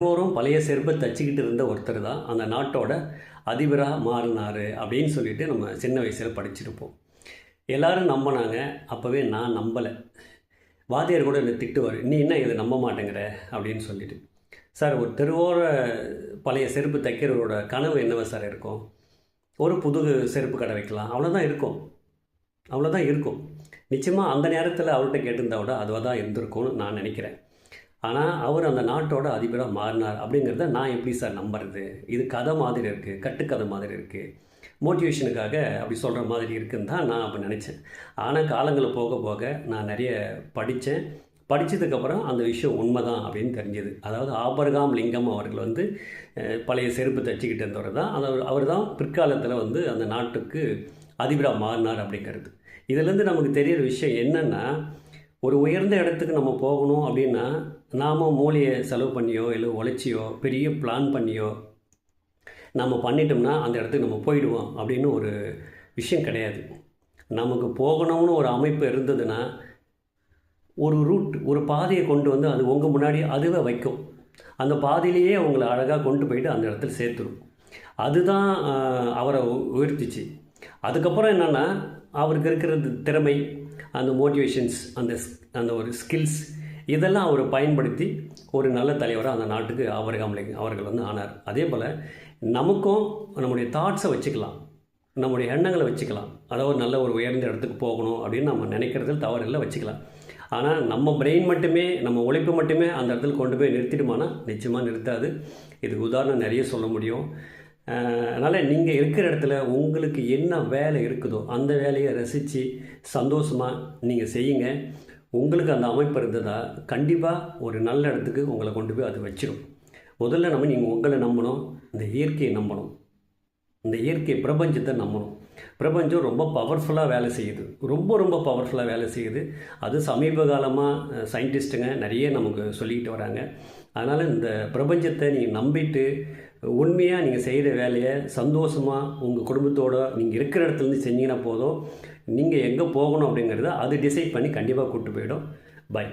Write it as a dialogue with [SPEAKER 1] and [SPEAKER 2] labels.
[SPEAKER 1] போகிறோம் பழைய செருப்பை தச்சுக்கிட்டு இருந்த ஒருத்தர் தான் அந்த நாட்டோட அதிபராக மாறினார் அப்படின்னு சொல்லிட்டு நம்ம சின்ன வயசில் படிச்சிருப்போம். எல்லாரும் நம்பினாங்க. அப்போவே நான் நம்பலை. வாத்தியார் கூட என்னை திட்டுவார். நீ என்ன இதை நம்ப மாட்டேங்கிற? அப்படின்னு சொல்லிட்டு. சார் ஒரு தெருவோர பழைய செருப்பு தைக்கிறவரோட கனவு என்னவா சார் இருக்கும்? ஒரு புது செருப்பு கடை வைக்கலாம். அவ்வளோதான் இருக்கும். அவ்வளோதான் இருக்கும். நிச்சயமாக அந்த நேரத்தில் அவர்கிட்ட கேட்டிருந்தா விட அதுவாக தான் இருந்திருக்கும்னு நான் நினைக்கிறேன். ஆனால் அவர் அந்த நாட்டோட அதிபராக மாறினார் அப்படிங்கிறத நான் எப்படி சார் நம்புறது? இது கதை மாதிரி இருக்குது கட்டுக்கதை மாதிரி இருக்குது மோட்டிவேஷனுக்காக அப்படி சொல்கிற மாதிரி இருக்குன்னு தான் நான் அப்போ நினச்சேன். ஆனால் காலங்கள் போக போக நான் நிறைய படித்தேன் படித்ததுக்கப்புறம் அந்த விஷயம் உண்மை தான் அப்படின்னு தெரிஞ்சது. அதாவது ஆபரகாம் லிங்கம் அவர்கள் வந்து பழைய செருப்பு தச்சுக்கிட்டு இருந்தவர் தான். அந்த அவர் தான் பிற்காலத்தில் வந்து அந்த நாட்டுக்கு அதிபராக மாறினார் அப்படிங்கிறது. இதுலேருந்து நமக்கு தெரியிற விஷயம் என்னென்னா ஒரு உயர்ந்த இடத்துக்கு நம்ம போகணும் அப்படின்னா நாம் மூளையை செலவு பண்ணியோ இல்லை உழைச்சியோ பெரிய பிளான் பண்ணியோ நம்ம பண்ணிட்டோம்னா அந்த இடத்துக்கு நம்ம போயிடுவோம் அப்படின்னு ஒரு விஷயம் கிடையாது. நமக்கு போகணும்னு ஒரு அமைப்பு இருந்ததுன்னா ஒரு ரூட் ஒரு பாதையை கொண்டு வந்து அது உங்கள் முன்னாடி அதுவே வைக்கும். அந்த பாதையிலேயே அவங்கள அழகாக கொண்டு போயிட்டு அந்த இடத்துல சேர்த்துரும். அதுதான் அவரை உயர்த்திச்சு. அதுக்கப்புறம் என்னென்னா அவருக்கு இருக்கிற திறமை அந்த மோட்டிவேஷன்ஸ் அந்த ஸ்- அந்த ஒரு ஸ்கில்ஸ் இதெல்லாம் அவர் பயன்படுத்தி ஒரு நல்ல தலைவராக அந்த நாட்டுக்கு அவர்கள் அவர்கள் வந்து ஆனார். அதே போல் நமக்கும் நம்முடைய தாட்ஸை வச்சுக்கலாம். நம்முடைய எண்ணங்களை வச்சுக்கலாம். அதாவது நல்ல ஒரு உயர்ந்த இடத்துக்கு போகணும் அப்படின்னு நம்ம நினைக்கிறதில் தவறில்லை வச்சுக்கலாம். ஆனால் நம்ம பிரெயின் மட்டுமே நம்ம உழைப்பு மட்டுமே அந்த இடத்துல கொண்டு போய் நிறுத்திடுமானா? நிச்சயமாக நிறுத்தாது. இதுக்கு உதாரணம் நிறைய சொல்ல முடியும். அதனால் நீங்கள் இருக்கிற இடத்துல உங்களுக்கு என்ன வேலை இருக்குதோ அந்த வேலையை ரசித்து சந்தோஷமாக நீங்கள் செய்யுங்க. உங்களுக்கு அந்த அமைப்பு இருந்ததா கண்டிப்பாக ஒரு நல்ல இடத்துக்கு உங்களை கொண்டு போய் அது வச்சிடும் முதல்ல நம்ம நீங்கள் உங்களை நம்பணும் இந்த இயற்கையை நம்பணும். இந்த இயற்கை பிரபஞ்சத்தை நம்பணும். பிரபஞ்சம் ரொம்ப பவர்ஃபுல்லாக வேலை செய்யுது. ரொம்ப ரொம்ப பவர்ஃபுல்லாக வேலை செய்யுது. அது சமீப காலமாக சயின்டிஸ்ட்டுங்க நிறைய நமக்கு சொல்லிக்கிட்டு வராங்க. அதனால் இந்த பிரபஞ்சத்தை நீங்கள் நம்பிட்டு உண்மையாக நீங்கள் செய்கிற வேலையை சந்தோஷமாக உங்கள் குடும்பத்தோட நீங்கள் இருக்கிற இடத்துலேருந்து செஞ்சீங்கன்னா போதும். நீங்கள் எங்கே போகணும் அப்படிங்கிறத அது டிசைட் பண்ணி கண்டிப்பாக கூப்பிட்டு போயிடும். பை